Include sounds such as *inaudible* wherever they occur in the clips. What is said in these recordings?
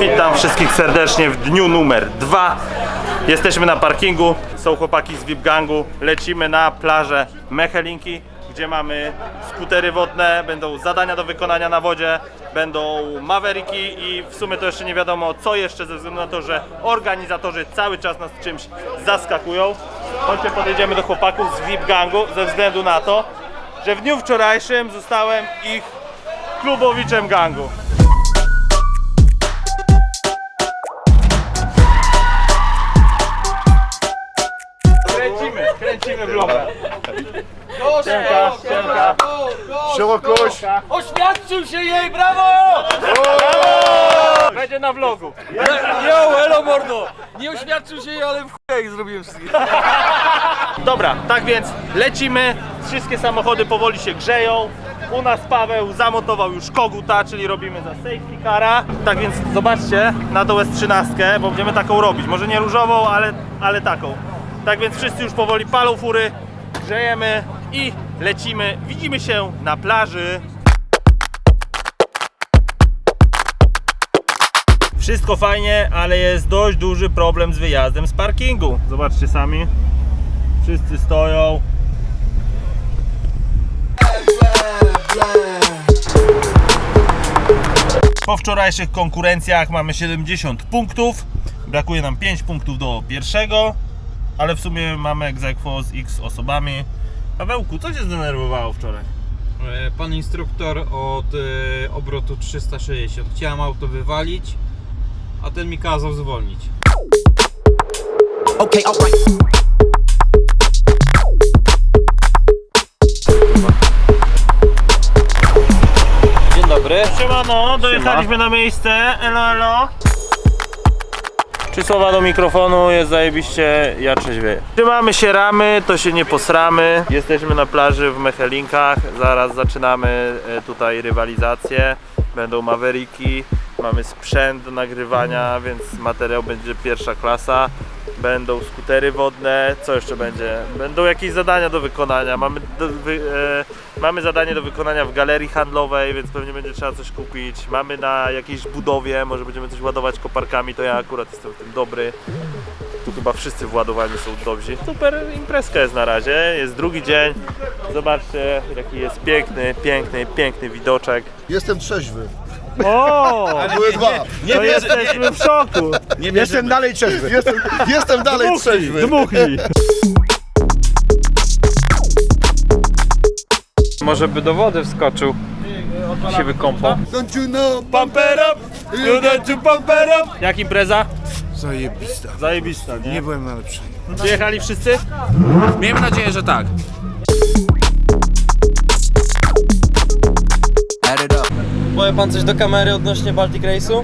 Witam wszystkich serdecznie w dniu numer dwa. Jesteśmy na parkingu, są chłopaki z VIP Gangu. Lecimy na plażę Mechelinki, gdzie mamy skutery wodne, będą zadania do wykonania na wodzie, będą Mavericki i w sumie to jeszcze nie wiadomo co jeszcze ze względu na to, że organizatorzy cały czas nas czymś zaskakują. Chodźcie podjedziemy do chłopaków z VIP Gangu ze względu na to, że w dniu wczorajszym zostałem ich klubowiczem gangu. Siemka, siemka. Siema koś! Oświadczył się jej, brawo! Będzie na vlogu. Jo, elo mordo! Nie oświadczył się jej, ale w chuj ich zrobiłem wszystkich. Dobra, tak więc lecimy. Wszystkie samochody powoli się grzeją. U nas Paweł zamontował już koguta, czyli robimy za safety cara. Tak więc zobaczcie na tą S13, bo będziemy taką robić. Może nie różową, ale, ale taką. Tak więc wszyscy już powoli palą fury, grzejemy i lecimy. Widzimy się na plaży. Wszystko fajnie, ale jest dość duży problem z wyjazdem z parkingu. Zobaczcie sami. Wszyscy stoją. Po wczorajszych konkurencjach mamy 70 punktów. Brakuje nam 5 punktów do pierwszego, ale w sumie mamy egzekwo z X osobami. Pawełku, co cię zdenerwowało wczoraj? E, Pan instruktor od e, obrotu 360. Chciałem auto wywalić, a ten mi kazał zwolnić. Okay, alright. Dzień dobry. Siemano, dojechaliśmy na miejsce. Elo, elo. Trzy słowa do mikrofonu, jest zajebiście, ja trzeźwieję. Trzymamy się ramy, to się nie posramy. Jesteśmy na plaży w Mechelinkach, zaraz zaczynamy e, tutaj rywalizację. Będą Mavericki, mamy sprzęt do nagrywania, więc materiał będzie pierwsza klasa. Będą skutery wodne, co jeszcze będzie? Będą jakieś zadania do wykonania. Mamy, do, wy, e, mamy zadanie do wykonania w galerii handlowej, więc pewnie będzie trzeba coś kupić. Mamy na jakiejś budowie, może będziemy coś ładować koparkami, to ja akurat jestem w tym dobry. Tu chyba wszyscy w ładowaniu są dobrzy. Super imprezka jest na razie, jest drugi dzień. Zobaczcie jaki jest piękny, piękny, piękny widoczek. Jestem trzeźwy. O! *laughs* Były dwa. To jesteśmy w szoku! Jestem dalej trzeźwy. Jestem, jestem dalej trzeźwy. Dmuchnij! Może by do wody wskoczył. Się wykąpał. Don't you know? Pumper up! You to pumper up! Jak impreza? Zajebista. Zajebista, nie? Nie byłem na lepszej. Przyjechali wszyscy? Miejmy nadzieję, że tak. Powie pan coś do kamery odnośnie Baltic Race'u?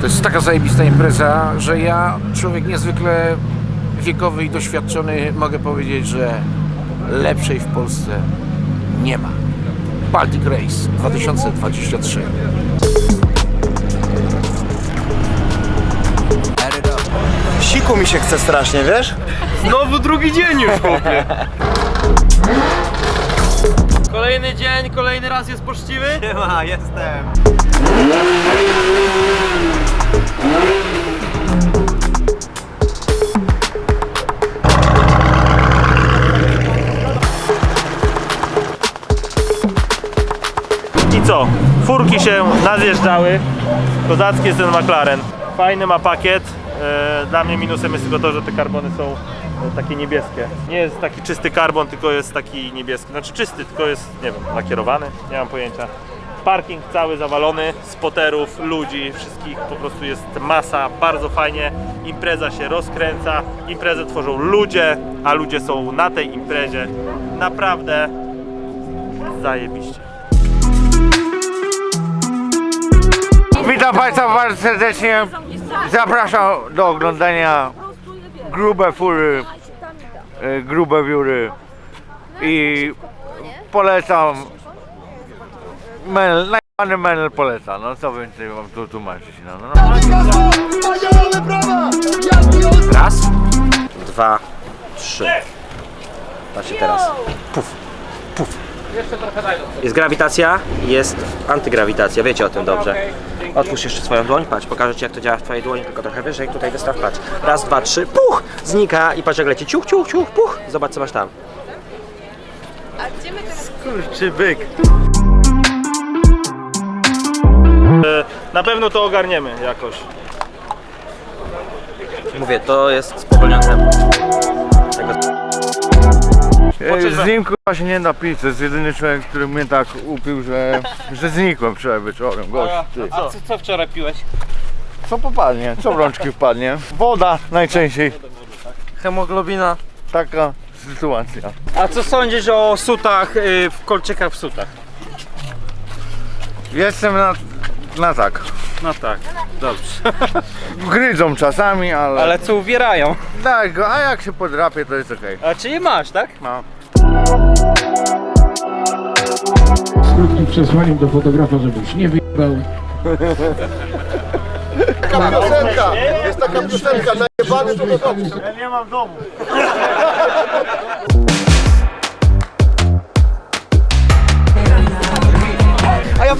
To jest taka zajebista impreza, że ja, człowiek niezwykle wiekowy i doświadczony, mogę powiedzieć, że lepszej w Polsce nie ma. Baltic Race 2023. Add it up. Siku mi się chce strasznie, wiesz? Znowu drugi dzień już, chłopie. Kolejny dzień, kolejny raz jest poczciwy. Siema, jestem. Co? Furki się nazjeżdżały. Kozacki jest ten McLaren. Fajny ma pakiet. E, Dla mnie minusem jest tylko to, że te karbony są e, takie niebieskie. Nie jest taki czysty karbon, tylko jest taki niebieski. Znaczy czysty, tylko jest, nie wiem, lakierowany. Nie mam pojęcia. Parking cały zawalony, spoterów, ludzi, wszystkich po prostu jest masa, bardzo fajnie. Impreza się rozkręca, imprezę tworzą ludzie, a ludzie są na tej imprezie. Naprawdę zajebiście. Witam Państwa bardzo serdecznie. Zapraszam do oglądania grube fury, e, grube wióry i polecam Menel, najpany Menel poleca, no co więcej wam tu tłumaczyć, no, no, no. Raz, dwa, trzy. Patrzcie teraz. Puf, puf, Jest grawitacja, jest antygrawitacja, wiecie o tym dobrze. Otwórz jeszcze swoją dłoń, patrz, pokażę Ci jak to działa w Twojej dłoni, tylko trochę wyżej, tutaj wystaw, patrz. Raz, dwa, trzy, puch, znika i patrz jak leci, ciuch, ciuch, ciuch, puch, zobacz co masz tam. Czy byk. E, Na pewno to ogarniemy jakoś. Mówię, to jest spowolnione. Tego Ej, Z nim kurwa się nie da pić, to jest jedyny człowiek, który mnie tak upił, że, że znikłem wczoraj wieczorem, gość. Ty. A co, co wczoraj piłeś? Co popadnie? Co w rączki wpadnie? Woda najczęściej. Hemoglobina. Taka sytuacja. A co sądzisz o sutach, y, w kolczykach w sutach? Jestem na, na tak. No tak, dobrze. *laughs* Grydzą czasami, ale... Ale co uwierają? Daj go, a jak się podrapie, to jest okej. A czyli masz, tak? No. Z krótkim przesłaniem do fotografa, żebyś nie wyjebał. Taka piosenka, jest taka piosenka, najebany to do domu. Ja nie mam domu. *laughs*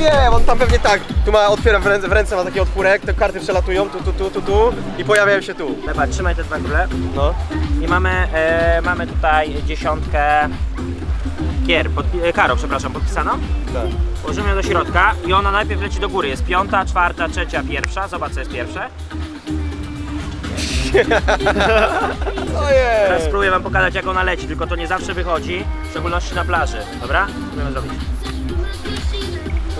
wiem, on tam pewnie tak, tu ma, otwiera w ręce, w ręce ma taki otwórek, te karty przelatują tu, tu, tu, tu, tu i pojawiają się tu. Lewa, trzymaj te dwa króle. No. I mamy, e, mamy tutaj dziesiątkę kier, podpi- e, karo, przepraszam, podpisaną. Tak. Położymy ją do środka i ona najpierw leci do góry. Jest piąta, czwarta, trzecia, pierwsza. Zobacz co jest pierwsze. *laughs* Teraz spróbuję wam pokazać jak ona leci, tylko to nie zawsze wychodzi, w szczególności na plaży. Dobra? Spróbujemy zrobić.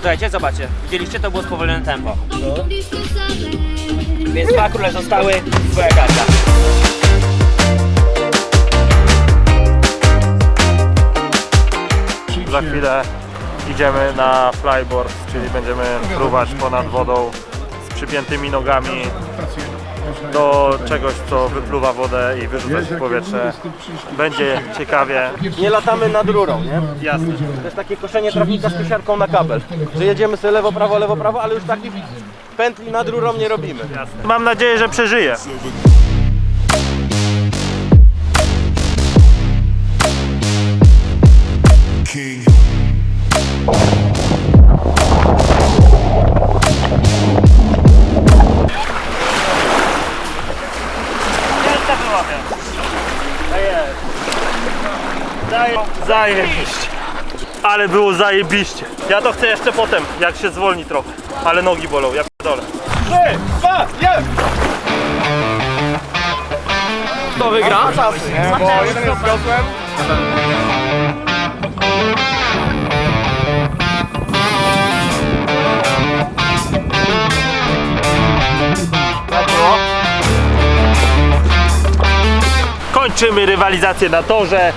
Słuchajcie, zobaczcie. Widzieliście, to było spowolnione tempo. Więc dwa króle zostały, twoja karta. Za chwilę idziemy na flyboard, czyli będziemy fruwać ponad wodą z przypiętymi nogami do czegoś, co wypluwa wodę i wyrzuca się w powietrze. Będzie ciekawie. Nie latamy nad rurą, nie? Jasne. To jest takie koszenie trawnika z kosiarką na kabel. Że jedziemy sobie lewo, prawo, lewo, prawo, ale już takich pętli nad rurą nie robimy. Jasne. Mam nadzieję, że przeżyję. Zajebiście. Ale było zajebiście. Ja to chcę jeszcze potem, jak się zwolni trochę. Ale nogi bolą, ja pierdolę. Trzy, dwa, jeden! Kto wygra? Nie, bo jeden jest gosłem. Kończymy rywalizację na torze.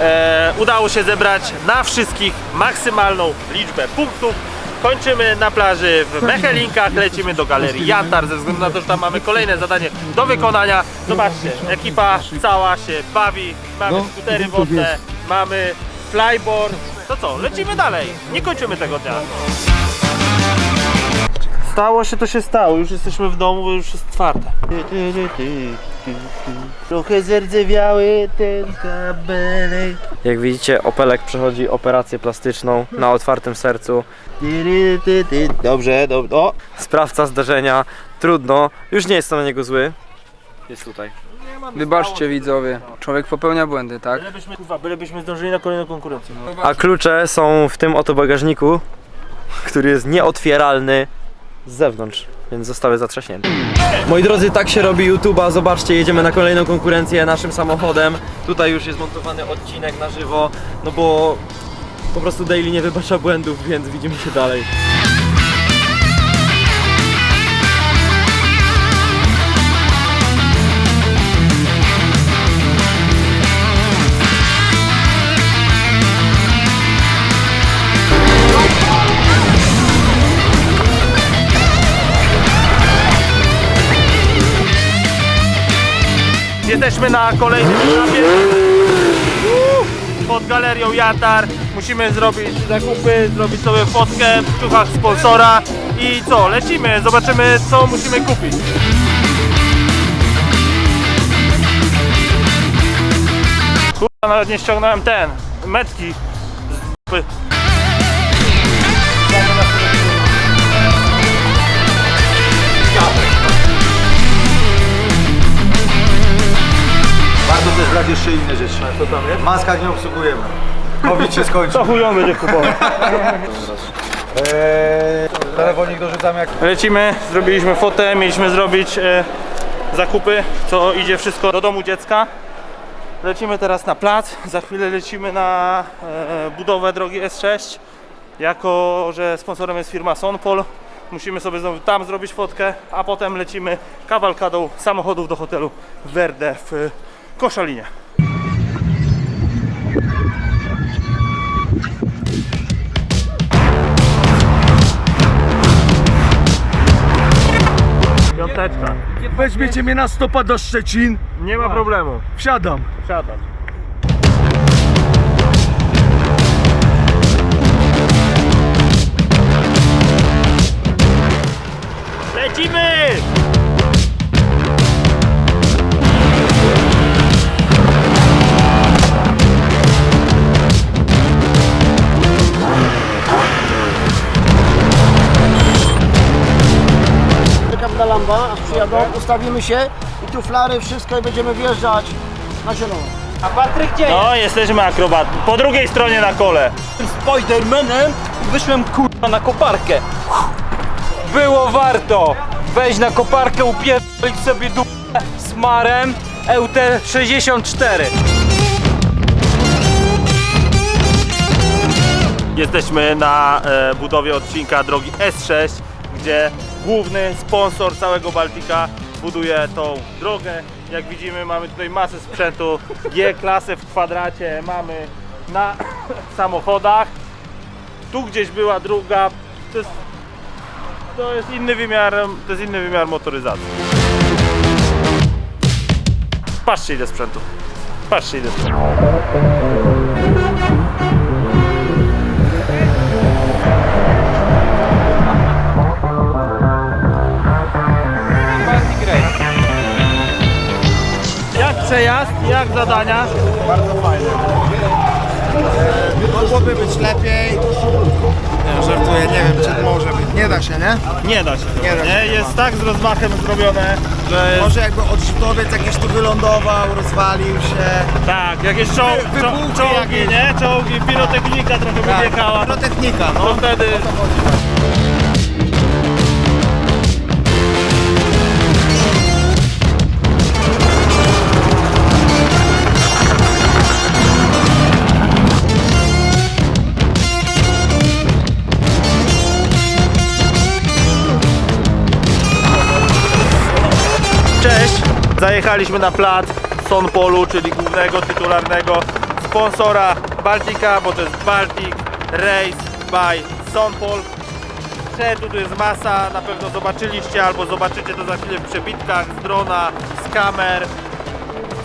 E, udało się zebrać na wszystkich maksymalną liczbę punktów. Kończymy na plaży w Mechelinkach, lecimy do galerii Jantar ze względu na to, że tam mamy kolejne zadanie do wykonania. Zobaczcie, ekipa cała się bawi, mamy skutery wodne, mamy flyboard. To co, lecimy dalej, nie kończymy tego dnia. Stało się to się stało, już jesteśmy w domu, bo już jest czwarte. Trochę zerdzewiały ten kabelek. Jak widzicie, Opelek przechodzi operację plastyczną na otwartym sercu. Dobrze, dobrze. O! Sprawca zdarzenia, trudno, już nie jestem na niego zły. Jest tutaj. Wybaczcie widzowie, człowiek popełnia błędy, tak? Bylebyśmy, kurwa, bylebyśmy zdążyli na kolejną konkurencję. A klucze są w tym oto bagażniku, który jest nieotwieralny z zewnątrz, więc zostały zatrzaśnięte. Moi drodzy, tak się robi YouTube'a. Zobaczcie, jedziemy na kolejną konkurencję naszym samochodem. Tutaj już jest montowany odcinek na żywo, no bo po prostu Daily nie wybacza błędów, więc widzimy się dalej. Jesteśmy na kolejnym etapie. Pod galerią Jatar. Musimy zrobić zakupy, zrobić sobie fotkę w kciuchach sponsora. I co, lecimy, zobaczymy co musimy kupić. Kurwa, nawet nie ściągnąłem ten, metki. Bardzo brak jeszcze inne rzeczy. Co tam jest? Maska nie obsługujemy. COVID się skończył. To chuj on będzie kupował. Eee, telefonik dorzucam jak... Lecimy, zrobiliśmy fotę, mieliśmy zrobić e, zakupy, co idzie wszystko do domu dziecka. Lecimy teraz na plac, za chwilę lecimy na e, budowę drogi S6. Jako, że sponsorem jest firma Sonpol, musimy sobie znowu tam zrobić fotkę, a potem lecimy kawalkadą samochodów do hotelu Verde w Koszalinie. Piąteczka. Weźmiecie mnie na stopa do Szczecin, Nie ma problemu. wsiadam. Siadać. Lecimy! Ustawimy się i tu flary, wszystko i będziemy wjeżdżać na zielono. No, jesteśmy akrobat. Po drugiej stronie na kole. Spidermanem wyszłem kurwa na koparkę. Było warto wejść na koparkę, upierdolić sobie dupę smarem EUT-64. Jesteśmy na e, budowie odcinka drogi S6, gdzie główny sponsor całego Baltika buduje tą drogę. Jak widzimy mamy tutaj masę sprzętu G-klasę w kwadracie, mamy na *coughs* samochodach. Tu gdzieś była druga, to jest, to jest inny wymiar, to jest inny wymiar motoryzacji. Patrzcie ile sprzętu. Patrzcie ile sprzętu. Przejazd, jak zadania? Mogłoby być lepiej. Nie, żartuję, nie wiem czy może być. Nie da się, nie? Nie da się. Nie da się, Jest tak z rozmachem zrobione, że jest, Może jakby odrzutowiec jakiś tu wylądował, rozwalił się. tak, jakieś czoł, Wy- wybuchy czołgi, jakieś. nie? Czołgi, pirotechnika trochę wybiegała. Pyrotechnika, no. To wtedy Cześć! Zajechaliśmy na plac Sonpolu, czyli głównego tytularnego sponsora Baltika, bo to jest Baltic Race by Sonpol. Sprzętu tu jest masa, na pewno zobaczyliście albo zobaczycie to za chwilę w przebitkach z drona, z kamer.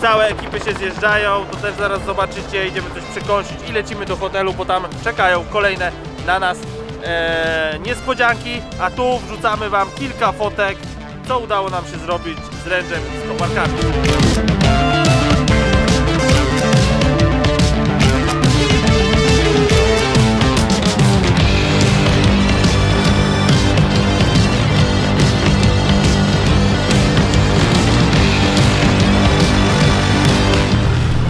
Całe ekipy się zjeżdżają, to też zaraz zobaczycie, idziemy coś przekąsić i lecimy do hotelu, bo tam czekają kolejne na nas e, niespodzianki, a tu wrzucamy Wam kilka fotek, co udało nam się zrobić z ręczem i z koparkami.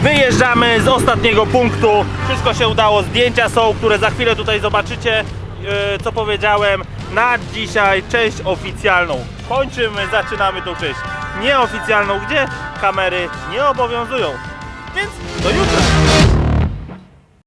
Wyjeżdżamy z ostatniego punktu. Wszystko się udało, zdjęcia są, które za chwilę tutaj zobaczycie. Yy, Co powiedziałem, na dzisiaj część oficjalną kończymy, zaczynamy tą część nieoficjalną, gdzie kamery nie obowiązują. Więc do jutra.